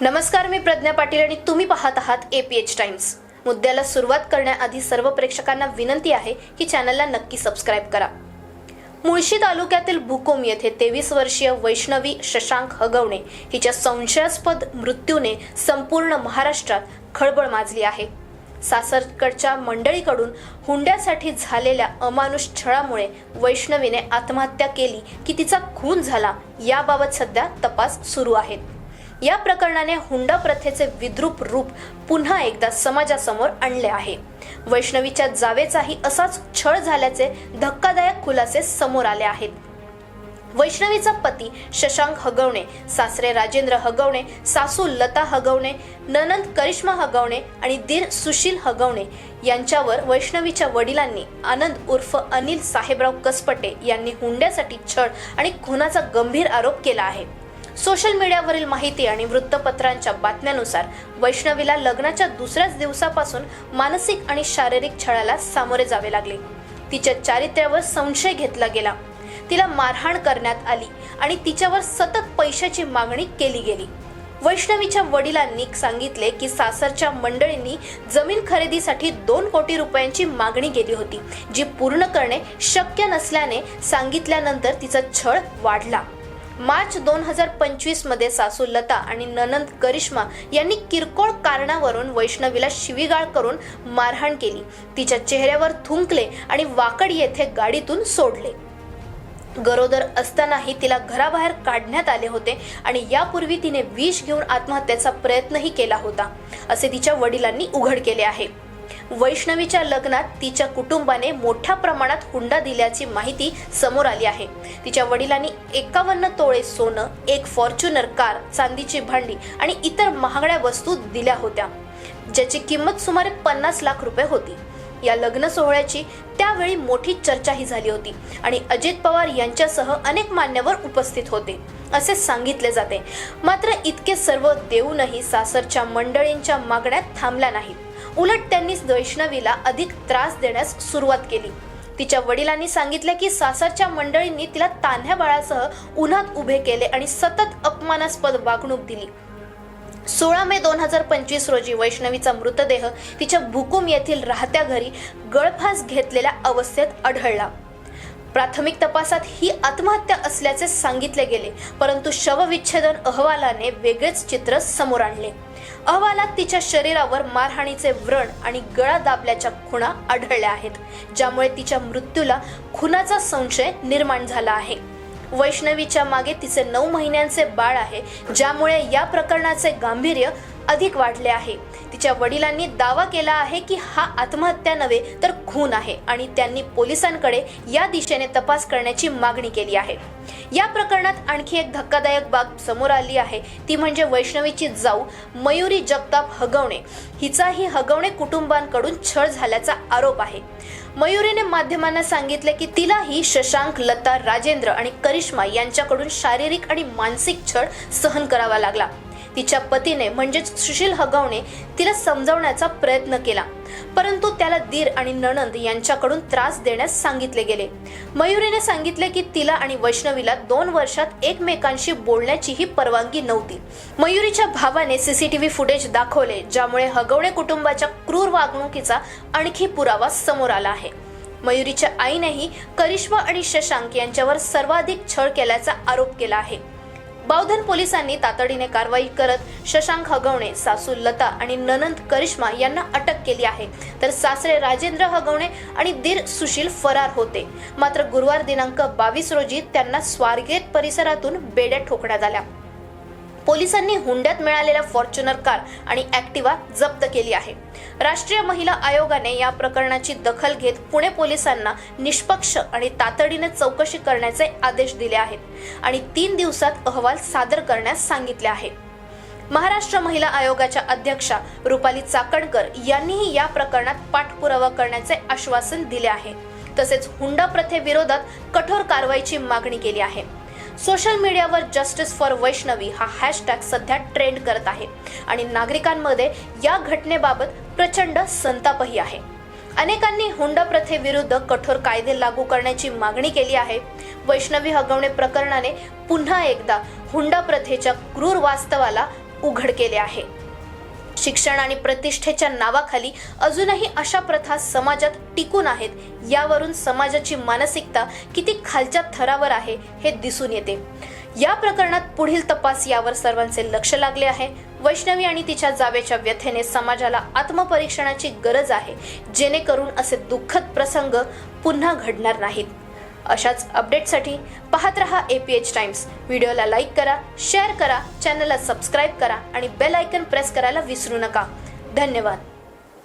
नमस्कार मी प्रज्ञा पाटील आणि तुम्ही पाहत आहात एपीएच टाइम्स मुद्द्याला सुरुवात करण्याआधी सर्व प्रेक्षकांना विनंती आहे की चॅनलला नक्की सबस्क्राईब करा. मुळशी तालुक्यातील भूकोम येथे तेवीस वर्षीय वैष्णवी शशांक हगवणे हिच्या संशयास्पद मृत्यूने संपूर्ण महाराष्ट्रात खळबळ माजली आहे. सासरकडच्या मंडळीकडून हुंड्यासाठी झालेल्या अमानुष छळामुळे वैष्णवीने आत्महत्या केली की तिचा खून झाला याबाबत सध्या तपास सुरू आहेत या प्रकरणाने हुंडा प्रथेचे विद्रूप रूप पुन्हा एकदा समाजासमोर आणले आहे. वैष्णवीच्या जावेचाही असाच छळ झाल्याचे धक्कादायक खुलासे समोर आले आहेत. वैष्णवीचा पती शशांक हगवणे सासरे राजेंद्र हगवणे सासू लता हगवणे ननंद करिश्मा हगवणे आणि दीर सुशील हगवणे यांच्यावर वैष्णवीच्या वडिलांनी आनंद उर्फ अनिल साहेबराव कसपटे यांनी हुंड्यासाठी छळ आणि खुनाचा गंभीर आरोप केला आहे. सोशल मीडियावरील माहिती आणि वृत्तपत्रांच्या बातम्यानुसार वैष्णवीला लग्नाच्या दुसऱ्याच दिवसापासून मानसिक आणि शारीरिक छळाला सामोरे जावे लागले. तिच्या चारित्र्यावर संशय घेतला गेला. तिला मारहाण करण्यात आली आणि तिच्यावर सतत पैशाची मागणी केली गेली. वैष्णवीच्या वडिलांनी सांगितले की सासरच्या मंडळींनी जमीन खरेदीसाठी दोन कोटी रुपयांची मागणी केली होती जी पूर्ण करणे शक्य नसल्याने सांगितल्यानंतर तिचा छळ वाढला. मार्च दोन हजार पंचवीसमध्ये सासू लता आणि ननंद करिश्मा यांनी किरकोळ कारणावरून वैष्णवीला शिवीगाळ करून मारहाण केली. तिच्या चेहऱ्यावर थुंकले आणि वाकड येथे गाडीतून सोडले. गरोदर असतानाही तिला घराबाहेर काढण्यात आले होते आणि यापूर्वी तिने विष घेऊन आत्महत्येचा प्रयत्नही केला होता. असे तिच्या वडिलांनी उघड केले आहे. वैष्णवीच्या लग्नात तिच्या कुटुंबाने मोठ्या प्रमाणात हुंडा दिल्याची माहिती समोर आली आहे. तिच्या वडिलांनी एकावन्न तोळे सोनं एक फॉर्च्युनर कार चांदीची भांडी आणि इतर महागड्या वस्तू दिल्या होत्या ज्याची किंमत सुमारे पन्नास लाख रुपये होती. या लग्न सोहळ्याची त्यावेळी मोठी चर्चाही झाली होती आणि अजित पवार यांच्यासह अनेक मान्यवर उपस्थित होते असे सांगितले जाते. मात्र इतके सर्व देऊनही सासरच्या मंडळींच्या मागण्या थांबल्या नाहीत. उलट त्यांनी वैष्णवीला अधिक त्रास देण्यास सुरुवात केली. तिच्या वडिलांनी सांगितले की सासरच्या मंडळींनी तिला तान्ह्या बाळासह उन्हात उभे केले आणि सतत अपमानास्पद वागणूक दिली. सोळा मे दोन हजार पंचवीस रोजी वैष्णवीचा मृतदेह तिच्या भुकुम येथील राहत्या घरी गळफास घेतलेल्या अवस्थेत आढळला. प्राथमिक तपासात ही आत्महत्या असल्याचे सांगितले गेले परंतु शवविच्छेदन अहवालाने वेगळेच चित्र समोर आणले. अहवालात तिच्या शरीरावर मारहाणीचे व्रण आणि गळा दाबल्याच्या खुणा आढळल्या आहेत ज्यामुळे तिच्या मृत्यूला खुनाचा संशय निर्माण झाला आहे. वैष्णवीच्या मागे तिचे नऊ महिन्यांचे बाळ आहे ज्यामुळे या प्रकरणाचे गांभीर्य अधिक वाढले आहे. तिच्या वडिलांनी दावा केला आहे की हा आत्महत्या नव्हे तर खून आहे आणि त्यांनी पोलिसांकडे या दिशेने तपास करण्याची मागणी केली आहे. या प्रकरणात आणखी एक धक्कादायक बाब समोर आली आहे. ती म्हणजे वैष्णवीची जाऊ मयुरी जगताप हगवणे. हिचाही हगवणे कुटुंबांकडून छळ झाल्याचा आरोप आहे. मयुरीने माध्यमांना सांगितले की तिलाही शशांक लता राजेंद्र आणि करिश्मा यांच्याकडून शारीरिक आणि मानसिक छळ सहन करावा लागला. तिच्या पतीने म्हणजेच सुशील हगवणे तिला समजावण्याचा प्रयत्न केला. परंतु त्याला दीर आणि नणंद यांच्याकडून त्रास देण्यास सांगितले गेले. मयुरीने सांगितले की तिला आणि वैष्णवीला दोन वर्षात एकमेकांशी बोलण्याचीही परवानगी नव्हती. मयुरीच्या भावाने सीसीटीव्ही फुटेज दाखवले ज्यामुळे हगवणे कुटुंबाच्या क्रूर वागणुकीचा आणखी पुरावा समोर आला आहे. मयुरीच्या आईनेही करिश्मा आणि शशांक यांच्यावर सर्वाधिक छळ केल्याचा आरोप केला आहे. बावधन पोलिसांनी तातडीने कारवाई करत शशांक हगवणे सासू लता आणि ननंद करिश्मा यांना अटक केली आहे. तर सासरे राजेंद्र हगवणे आणि दीर सुशील फरार होते. मात्र गुरुवार दिनांक बावीस रोजी त्यांना स्वारगेट परिसरातून बेड्या ठोकण्यात आल्या. पोलिसांनी हुंड्यात मिळालेल्या फॉर्च्युनर कार आणि ऍक्टिवा जप्त केली आहे. राष्ट्रीय महिला आयोगाने या प्रकरणाची दखल घेत पुणे पोलिसांना निष्पक्ष आणि तातडीने चौकशी करण्याचे आदेश दिले आहेत आणि तीन दिवसात अहवाल सादर करण्यास सांगितले आहे. महाराष्ट्र महिला आयोगाच्या अध्यक्षा रुपाली चाकणकर यांनीही या प्रकरणात पाठपुरावा करण्याचे आश्वासन दिले आहे. तसेच हुंडा प्रथेविरोधात कठोर कारवाईची मागणी केली आहे. सोशल मीडियावर जस्टिस फॉर वैष्णवी हा हॅशटॅग सध्या ट्रेंड करत आहे. आणि नागरिकांमध्ये या घटनेबाबत प्रचंड संतापही आहे. अनेकांनी हुंडा प्रथेविरुद्ध कठोर कायदे लागू करण्याची मागणी केली आहे. वैष्णवी हगवणे प्रकरणाने पुन्हा एकदा हुंडा प्रथेच्या क्रूर वास्तवाला उघड केले आहे. शिक्षण आणि प्रतिष्ठेच्या नावाखाली अजूनही अशा प्रथा समाजात टिकून आहेत. यावरून समाजाची मानसिकता किती खालच्या थरावर आहे हे दिसून येते. या प्रकरणात पुढील तपास यावर सर्वांचे लक्ष लागले आहे. वैष्णवी आणि तिच्या जावेच्या व्यथेने समाजाला आत्मपरीक्षणाची गरज आहे. जेणेकरून असे दुःखद प्रसंग पुन्हा घडणार नाहीत. अशाच अपडेटसाठी पाहत रहा ए पी एच टाइम्स व्हिडिओला लाईक करा शेअर करा चॅनलला सबस्क्राईब करा आणि बेल आयकन प्रेस करायला विसरू नका. धन्यवाद.